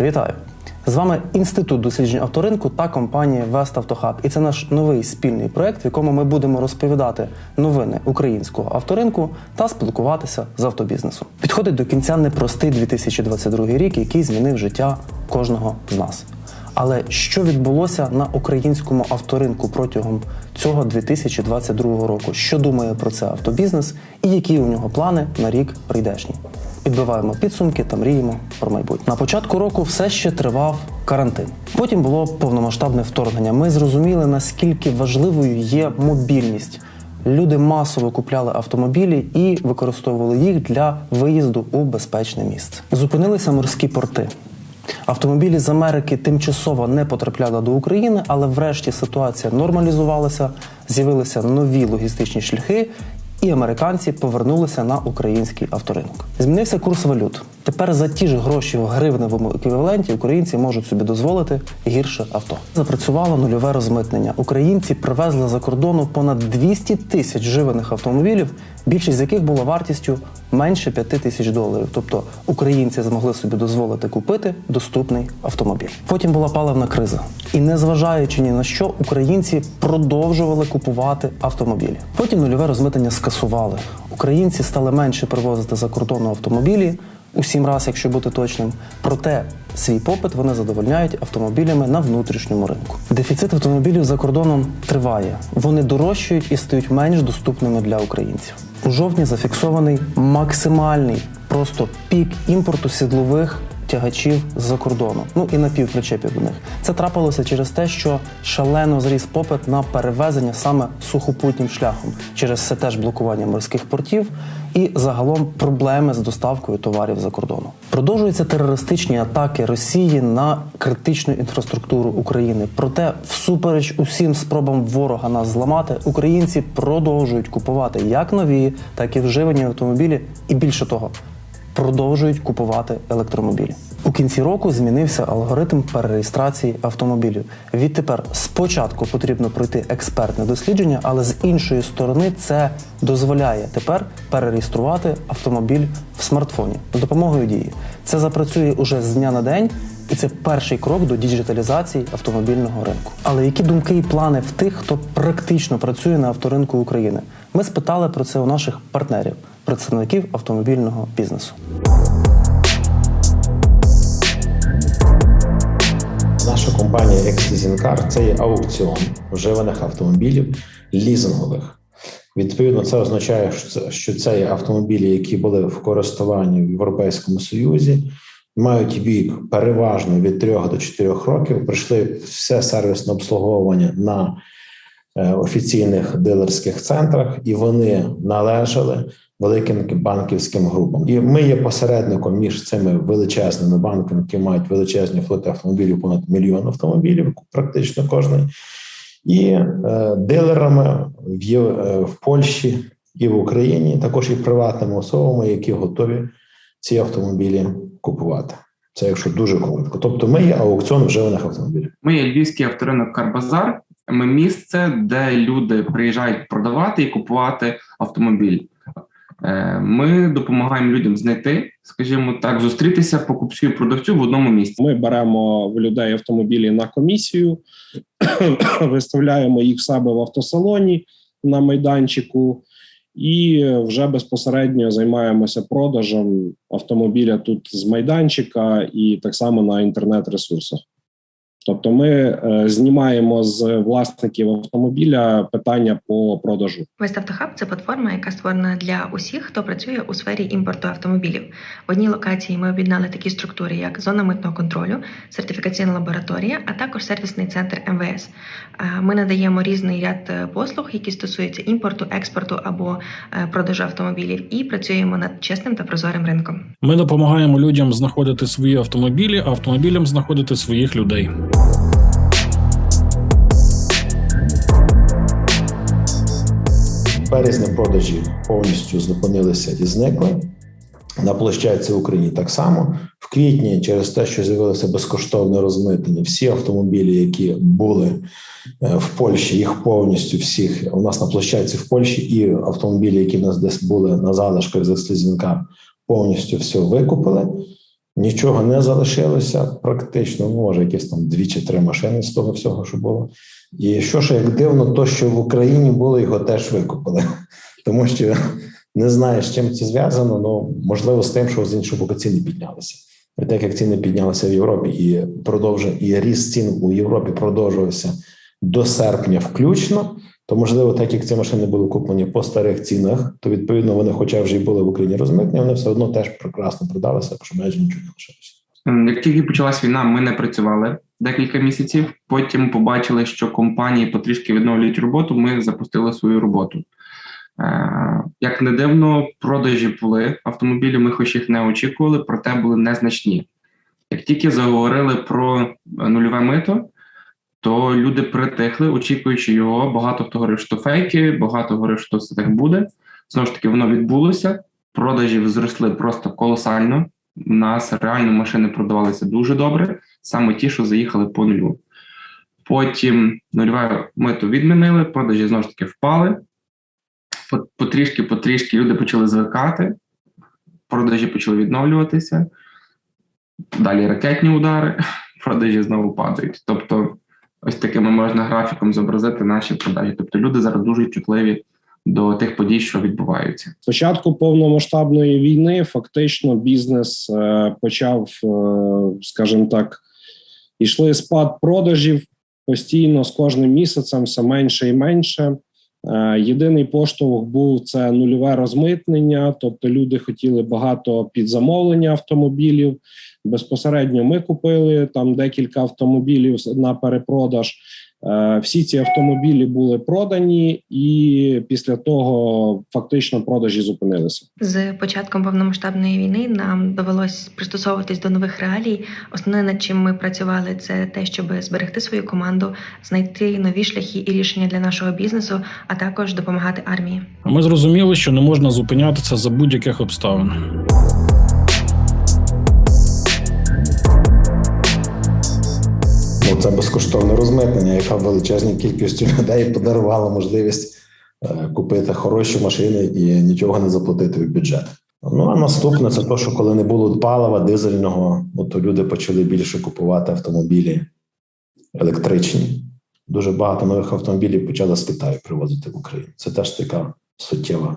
Вітаю! З вами Інститут досліджень авторинку та компанія Веставтохаб. І це наш новий спільний проект, в якому ми будемо розповідати новини українського авторинку та спілкуватися з автобізнесом. Підходить до кінця непростий 2022 рік, який змінив життя кожного з нас. Але що відбулося на українському авторинку протягом цього 2022 року? Що думає про це автобізнес і які у нього плани на рік прийдешній? Підбиваємо підсумки та мріємо про майбутнє. На початку року все ще тривав карантин. Потім було повномасштабне вторгнення. Ми зрозуміли, наскільки важливою є мобільність. Люди масово купляли автомобілі і використовували їх для виїзду у безпечне місце. Зупинилися морські порти. Автомобілі з Америки тимчасово не потрапляли до України, але врешті ситуація нормалізувалася, з'явилися нові логістичні шляхи, і американці повернулися на український авторинок. Змінився курс валют. Тепер за ті ж гроші в гривневому еквіваленті українці можуть собі дозволити гірше авто. Запрацювало нульове розмитнення. Українці привезли за кордону понад 200 тисяч живених автомобілів, більшість з яких була вартістю менше 5 тисяч доларів. Тобто українці змогли собі дозволити купити доступний автомобіль. Потім була паливна криза, і незважаючи ні на що, українці продовжували купувати автомобілі. Потім нульове розмитнення скасували. Українці стали менше привозити за кордону автомобілі. У сім раз, якщо бути точним, проте свій попит вони задовольняють автомобілями на внутрішньому ринку. Дефіцит автомобілів за кордоном триває. Вони дорожчають і стають менш доступними для українців. У жовтні зафіксований максимальний просто пік імпорту сідлових тягачів з-за кордону, ну і напівпричепів до них. Це трапилося через те, що шалено зріс попит на перевезення саме сухопутнім шляхом. Через все теж блокування морських портів і загалом проблеми з доставкою товарів за кордону. Продовжуються терористичні атаки Росії на критичну інфраструктуру України. Проте, всупереч усім спробам ворога нас зламати, українці продовжують купувати як нові, так і вживані автомобілі, і більше того продовжують купувати електромобілі. У кінці року змінився алгоритм перереєстрації автомобілів. Відтепер спочатку потрібно пройти експертне дослідження, але з іншої сторони це дозволяє тепер перереєструвати автомобіль в смартфоні з допомогою дії. Це запрацює уже з дня на день. І це перший крок до діджиталізації автомобільного ринку. Але які думки і плани в тих, хто практично працює на авторинку України? Ми спитали про це у наших партнерів, представників автомобільного бізнесу. Наша компанія Exleasing це є аукціон вживаних автомобілів лізингових. Відповідно, це означає, що це є автомобілі, які були в користуванні в Європейському Союзі, мають вік переважно від 3 до 4 років. Пройшли все сервісне обслуговування на е, офіційних дилерських центрах, і вони належали великим банківським групам. І ми є посередником між цими величезними банками, які мають величезні флоти автомобілів, понад мільйон автомобілів, практично кожний, і е, дилерами в, е, в Польщі і в Україні, також і приватними особами, які готові ці автомобілі купувати. Це якщо дуже коротко. Тобто, ми є аукціон вживаних автомобілів. Ми є львівський авторинок Карбазар. Ми місце, де люди приїжджають продавати і купувати автомобіль. Е, ми допомагаємо людям знайти, скажімо так, зустрітися покупцю продавцю в одному місці. Ми беремо в людей автомобілі на комісію, виставляємо їх в себе в автосалоні на майданчику, і вже безпосередньо займаємося продажем автомобіля тут з майданчика і так само на інтернет-ресурсах. Тобто, ми е, знімаємо з власників автомобіля питання по продажу. Виставтохаб це платформа, яка створена для усіх, хто працює у сфері імпорту автомобілів. В одній локації ми об'єднали такі структури, як зона митного контролю, сертифікаційна лабораторія, а також сервісний центр МВС. Е, Ми надаємо різний ряд е, послуг, які стосуються імпорту, експорту або е, продажу автомобілів, і працюємо над чесним та прозорим ринком. Ми допомагаємо людям знаходити свої автомобілі, а автомобілям знаходити своїх людей. В березні продажі повністю зупинилися і зникли. На площадці в Україні так само в квітні, через те, що з'явилося безкоштовне розмитнення, всі автомобілі, які були е, в Польщі, їх повністю всіх у нас на площадці в Польщі, і автомобілі, які в нас десь були на залишках за слізінка, повністю все викупили. Нічого не залишилося практично, ну, може, якісь там дві чи три машини з того всього, що було. І що ж як дивно, то що в Україні було, його теж викупили, тому що не знаю, з чим це зв'язано. Ну можливо, з тим, що з іншого боку ціни піднялися. І так як ціни піднялися в Європі, і продовжує і ріст цін у Європі продовжувався до серпня, включно. То можливо, так як ці машини були куплені по старих цінах, то відповідно вони, хоча вже й були в Україні розмитні, вони все одно теж прекрасно продалися, що майже нічого не лишилося. Як тільки почалась війна, ми не працювали декілька місяців. Потім побачили, що компанії потрішки відновлюють роботу. Ми запустили свою роботу. Е, Як не дивно, продажі були автомобілів. Ми хоч їх не очікували, проте були незначні. Як тільки заговорили про е, нульове мито, то люди притихли, очікуючи його. Багато хто говорив, що фейки, багато говорив, що це так буде. Знову ж таки, воно відбулося. Продажі зросли просто колосально. У нас реально машини продавалися дуже добре, саме ті, що заїхали по нулю. Потім нульове мито відмінили, продажі знову ж таки впали. Потрішки, потрішки люди почали звикати, продажі почали відновлюватися. Далі ракетні удари, продажі знову падають. Тобто, ось такими можна графіком зобразити наші продажі. Тобто люди зараз дуже чутливі до тих подій, що відбуваються. Спочатку повномасштабної війни фактично бізнес е, почав, е, скажімо так, ішли спад продажів постійно з кожним місяцем все менше і менше. Е, Єдиний поштовх був це нульове розмитнення, тобто люди хотіли багато підзамовлення автомобілів. Безпосередньо ми купили там декілька автомобілів на перепродаж. Е, Всі ці автомобілі були продані, і після того фактично продажі зупинилися. З початком повномасштабної війни нам довелось пристосовуватись до нових реалій. Основне, над чим ми працювали, це те, щоб зберегти свою команду, знайти нові шляхи і рішення для нашого бізнесу, а також допомагати армії. Ми зрозуміли, що не можна зупинятися за будь-яких обставин. Це безкоштовне розмитнення, яка величезній кількістю людей подарувала можливість е, купити хороші машини і нічого не заплатити в бюджет. Ну а наступне це те, що коли не було палива дизельного, ну, то люди почали більше купувати автомобілі електричні. Дуже багато нових автомобілів почали з Китаю привозити в Україну. Це теж така суттєва,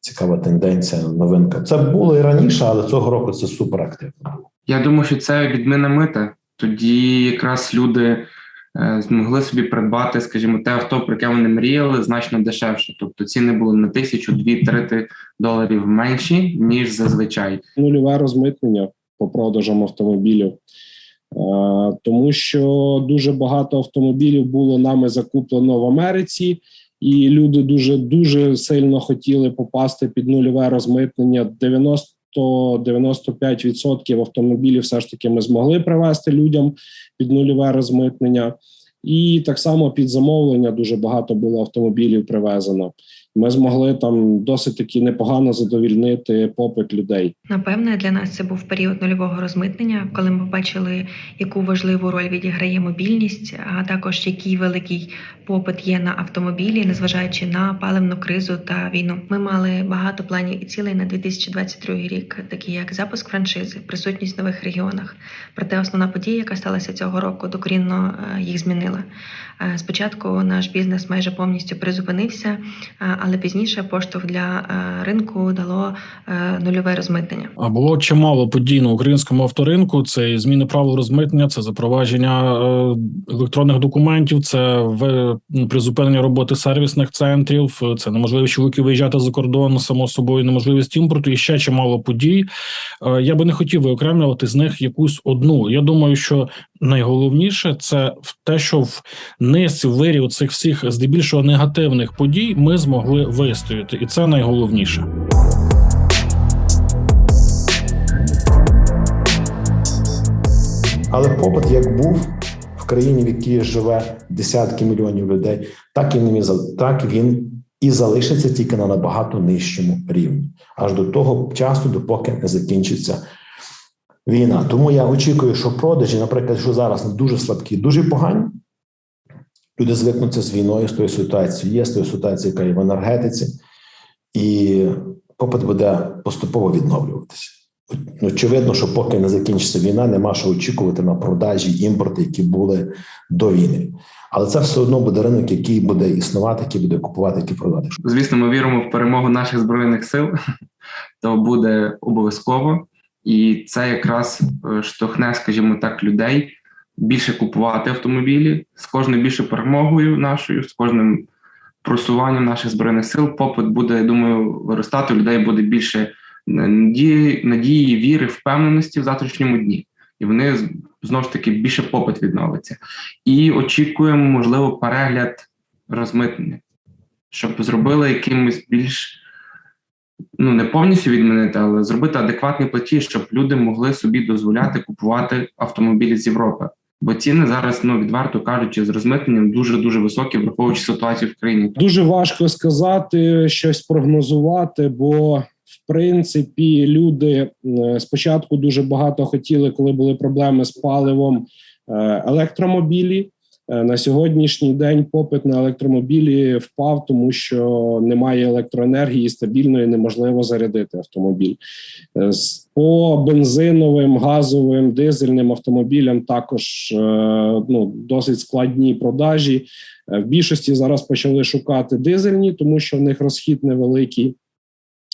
цікава тенденція, новинка. Це було і раніше, але цього року це суперактивно було. Я думаю, що це відміна мита. Тоді якраз люди е, змогли собі придбати, скажімо, те авто, про яке вони мріяли, значно дешевше. Тобто ціни були на тисячу, дві, три доларів менші, ніж зазвичай. Нульове розмитнення по продажам автомобілів, Е, тому що дуже багато автомобілів було нами закуплено в Америці, і люди дуже дуже сильно хотіли попасти під нульове розмитнення. 90-95% автомобілів все ж таки ми змогли привезти людям під нульове розмитнення. І так само під замовлення дуже багато було автомобілів привезено. Ми змогли там досить таки непогано задовільнити попит людей. Напевне, для нас це був період нульового розмитнення, коли ми побачили, яку важливу роль відіграє мобільність, а також який великий попит є на автомобілі, незважаючи на паливну кризу та війну. Ми мали багато планів і цілей на 2022 рік, такі як запуск франшизи, присутність в нових регіонах. Проте основна подія, яка сталася цього року, докорінно е, їх змінила. Е, Спочатку наш бізнес майже повністю призупинився, але пізніше поштовх для е, ринку дало е, нульове розмитнення. А було чимало подій на українському авторинку. Це і зміни правил розмитнення, це запровадження е, електронних документів, це в призупинення роботи сервісних центрів, це неможливість чоловіків виїжджати за кордон, само собою, неможливість імпорту і ще чимало подій. Я би не хотів виокремлювати з них якусь одну. Я думаю, що найголовніше це в те, що в низці в вирі цих всіх здебільшого негативних подій ми змогли вистояти, і це найголовніше. Але попит як був в країні, в якій живе десятки мільйонів людей, так і і так він і залишиться тільки на набагато нижчому рівні, аж до того часу, допоки не закінчиться війна. Тому я очікую, що продажі, наприклад, що зараз дуже слабкі, дуже погані. Люди звикнуться з війною, з тою ситуацією, є з тою ситуацією, яка є в енергетиці, і попит буде поступово відновлюватися. очевидно, що поки не закінчиться війна, нема що очікувати на продажі імпорти, які були до війни. Але це все одно буде ринок, який буде існувати, який буде купувати, який продати. Звісно, ми віримо в перемогу наших збройних сил, то буде обов'язково, і це якраз е, штовхне, скажімо так, людей більше купувати автомобілі з кожною більшою перемогою нашою, з кожним просуванням наших збройних сил. Попит буде, я думаю, виростати. У людей буде більше надії, надії, віри, впевненості в завтрашньому дні, і вони знову ж таки більше попит відновиться. І очікуємо, можливо, перегляд розмитнення щоб зробили якимось більш ну не повністю відмінити, але зробити адекватний платіж, щоб люди могли собі дозволяти купувати автомобілі з Європи. Бо ціни зараз, ну відверто кажучи, з розмитненням дуже дуже високі, враховуючи ситуацію в країні. Дуже важко сказати, щось прогнозувати, бо в принципі люди е, спочатку дуже багато хотіли, коли були проблеми з паливом е, електромобілі. Е, На сьогоднішній день попит на електромобілі впав, тому що немає електроенергії стабільної, неможливо зарядити автомобіль. Е, По бензиновим, газовим, дизельним автомобілям також е, ну, досить складні продажі. В більшості зараз почали шукати дизельні, тому що в них розхід невеликий.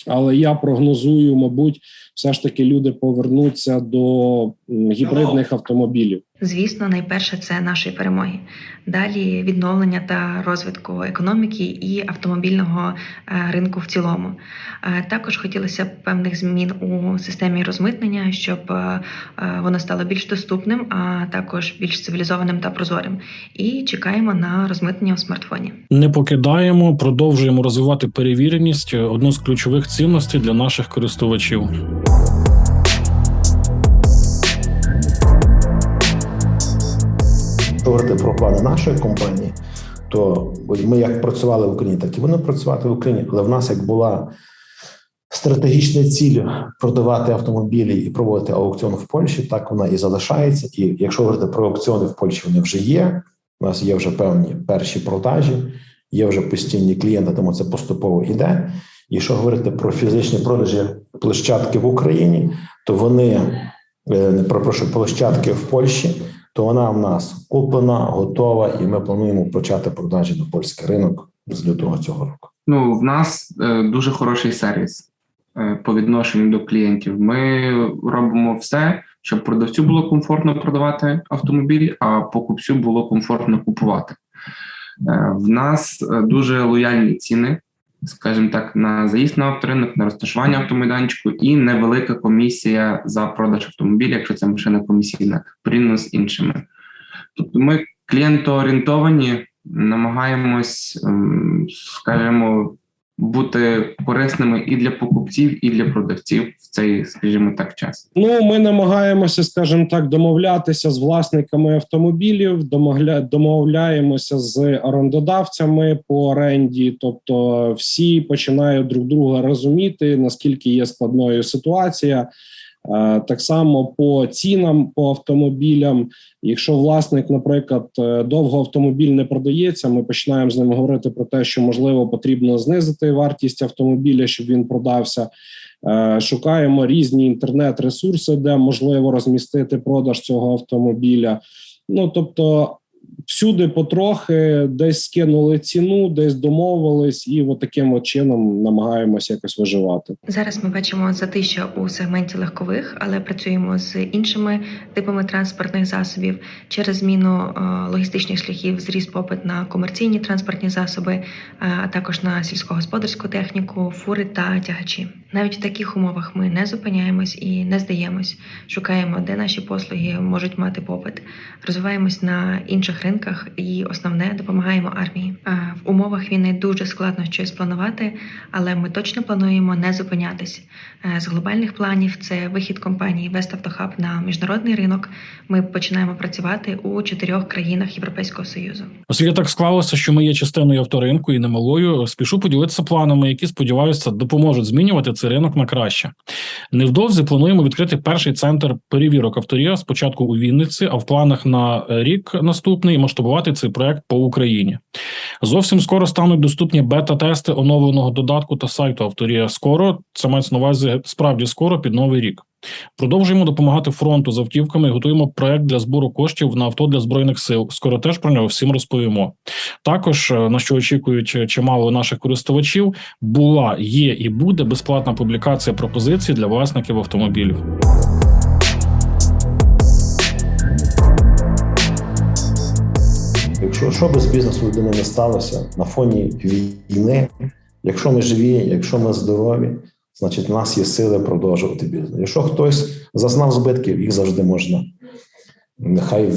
Але я прогнозую, мабуть, все ж таки люди повернуться до гібридних автомобілів. Звісно, найперше це нашої перемоги. Далі відновлення та розвитку економіки і автомобільного е, ринку в цілому. Е, Також хотілося б певних змін у системі розмитнення, щоб е, воно стало більш доступним, а також більш цивілізованим та прозорим. І чекаємо на розмитнення у смартфоні. Не покидаємо, продовжуємо розвивати перевіреність одну з ключових цінностей для наших користувачів. Говорити про плани нашої компанії, то ми як працювали в Україні, так і вони працювати в Україні. Але в нас як була стратегічна ціль продавати автомобілі і проводити аукціон в Польщі, так вона і залишається. І якщо говорити про аукціони в Польщі, вони вже є. У нас є вже певні перші продажі, є вже постійні клієнти, тому це поступово йде. І якщо говорити про фізичні продажі площадки в Україні, то вони е, не перепрошую, площадки в Польщі то вона в нас куплена, готова, і ми плануємо почати продажі на польський ринок з лютого цього року. Ну, в нас е, дуже хороший сервіс е, по відношенню до клієнтів. Ми робимо все, щоб продавцю було комфортно продавати автомобіль, а покупцю було комфортно купувати. Е, в нас е, дуже лояльні ціни, скажімо так, на заїзд на авторинок, на розташування автомайданчику і невелика комісія за продаж автомобіля, якщо це машина комісійна, порівняно з іншими. Тобто ми клієнтоорієнтовані, намагаємось, ем, скажімо, бути корисними і для покупців, і для продавців в цей, скажімо так, час. Ну, ми намагаємося, скажімо так, домовлятися з власниками автомобілів, домовля... домовляємося з орендодавцями по оренді. Тобто, всі починають друг друга розуміти, наскільки є складною ситуація. Е, Так само по цінам по автомобілям. Якщо власник, наприклад, е, довго автомобіль не продається, ми починаємо з ним говорити про те, що можливо потрібно знизити вартість автомобіля, щоб він продався. Е, Шукаємо різні інтернет-ресурси, де можливо розмістити продаж цього автомобіля. Ну тобто, всюди потрохи десь скинули ціну, десь домовились, і от таким от чином намагаємося якось виживати. Зараз ми бачимо затища у сегменті легкових, але працюємо з іншими типами транспортних засобів через зміну е, логістичних шляхів, зріс попит на комерційні транспортні засоби, е, а також на сільськогосподарську техніку, фури та тягачі. Навіть в таких умовах ми не зупиняємось і не здаємось. Шукаємо, де наші послуги можуть мати попит. Розвиваємось на інших ринках і основне допомагаємо армії. В умовах війни дуже складно щось планувати, але ми точно плануємо не зупинятись. Е, З глобальних планів це вихід компанії Веставтохаб на міжнародний ринок. Ми починаємо працювати у чотирьох країнах Європейського союзу. Оскільки так склалося, що ми є частиною авторинку і немалою, спішу поділитися планами, які сподіваюся допоможуть змінювати цей ринок на краще. Невдовзі плануємо відкрити перший центр перевірок авторія спочатку у Вінниці, а в планах на рік наступний масштабувати цей проект по Україні. Зовсім скоро стануть доступні бета-тести оновленого додатку та сайту авторія. Скоро це мається на увазі справді скоро під новий рік. Продовжуємо допомагати фронту з автівками. Готуємо проект для збору коштів на авто для збройних сил. Скоро теж про нього всім розповімо. Також е, на що очікують чимало наших користувачів, була, є і буде безплатна публікація пропозицій для власників автомобілів. Якщо що без бізнесу людини не сталося на фоні війни, якщо ми живі, якщо ми здорові, значить в нас є сили продовжувати бізнес. Якщо хтось зазнав збитків, їх завжди можна. Нехай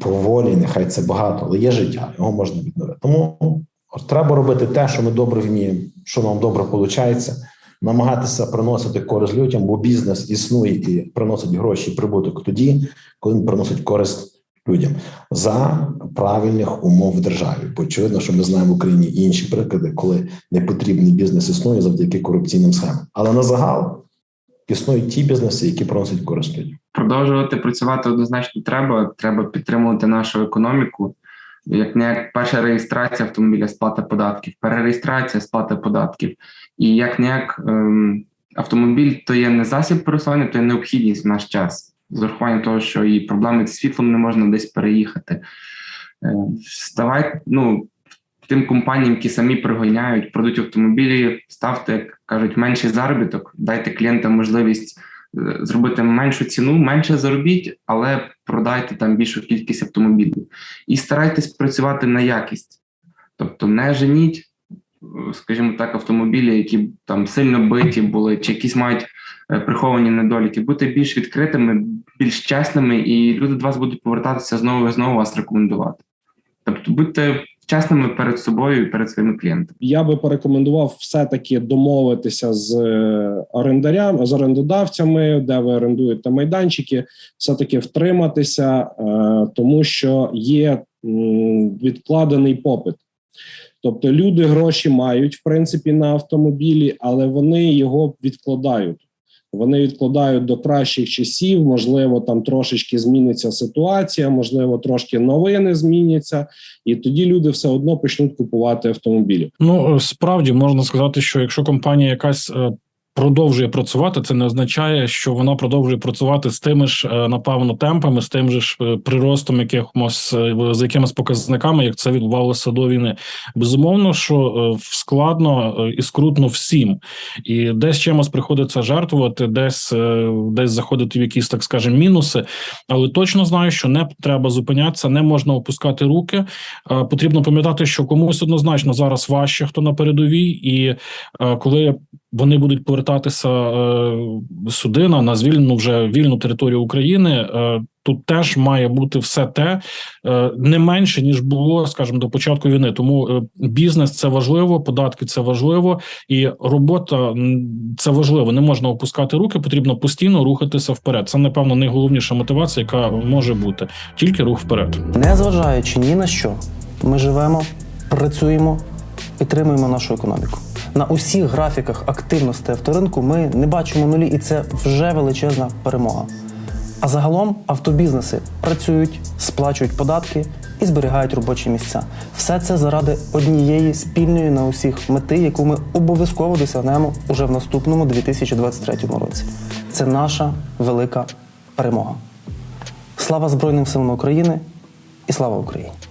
поволі, нехай це багато, але є життя, його можна відновити. Тому треба робити те, що ми добре вміємо, що нам добре виходить, намагатися приносити користь людям, бо бізнес існує і приносить гроші і прибуток тоді, коли він приносить користь людям за правильних умов в державі. Бо очевидно, що ми знаємо в Україні інші приклади, коли непотрібний бізнес існує завдяки корупційним схемам. Але на загал існують ті бізнеси, які приносять користь людям. Продовжувати працювати однозначно треба. Треба підтримувати нашу економіку. Як не як перша реєстрація автомобіля, сплата податків, перереєстрація, сплата податків. І як не як ем, автомобіль то є не засіб пересування, то є необхідність в наш час. З урахуванням того, що і проблеми зі світлом не можна десь переїхати. Е, Ставай, ну, тим компаніям, які самі пригоняють, продають автомобілі, ставте, як кажуть, менший заробіток, дайте клієнтам можливість е, зробити меншу ціну, менше заробіть, але продайте там більшу кількість автомобілів. І старайтесь працювати на якість. Тобто не женіть, скажімо так, автомобілі, які там сильно биті були, чи якісь мають е, приховані недоліки. Будьте більш відкритими, більш чесними, і люди до вас будуть повертатися знову і знову вас рекомендувати. Тобто будьте чесними перед собою і перед своїми клієнтами. Я би порекомендував все-таки домовитися з е, орендарями, з орендодавцями, де ви орендуєте майданчики, все-таки втриматися, е, тому що є відкладений попит. Тобто люди гроші мають в принципі на автомобілі, але вони його відкладають. Вони відкладають до кращих часів. Можливо, там трошечки зміниться ситуація, можливо, трошки новини зміняться, і тоді люди все одно почнуть купувати автомобілі. Ну справді можна сказати, що якщо компанія якась е, продовжує працювати, це не означає, що вона продовжує працювати з тими ж е, напевно темпами, з тим же ж е, приростом якихось е, з якимись показниками, як це відбувалося до війни. Безумовно, що складно і скрутно всім, і десь чимось приходиться жертвувати, десь десь заходити в якісь, так скажемо, мінуси. Але точно знаю, що не треба зупинятися, не можна опускати руки. Потрібно пам'ятати, що комусь однозначно зараз важче, хто на передовій, і коли вони будуть повертатися е, сюди на, звільнену вже вільну територію України. е, Тут теж має бути все те е, не менше ніж було, скажімо, до початку війни. Тому бізнес це важливо, податки це важливо, і робота це важливо. Не можна опускати руки, потрібно постійно рухатися вперед. Це напевно найголовніша мотивація, яка може бути тільки рух вперед. Незважаючи ні на що, ми живемо, працюємо, підтримуємо нашу економіку. На усіх графіках активності авторинку ми не бачимо нулі, і це вже величезна перемога. А загалом автобізнеси працюють, сплачують податки і зберігають робочі місця. Все це заради однієї спільної на усіх мети, яку ми обов'язково досягнемо уже в наступному 2023 році. Це наша велика перемога. Слава Збройним силам України і слава Україні!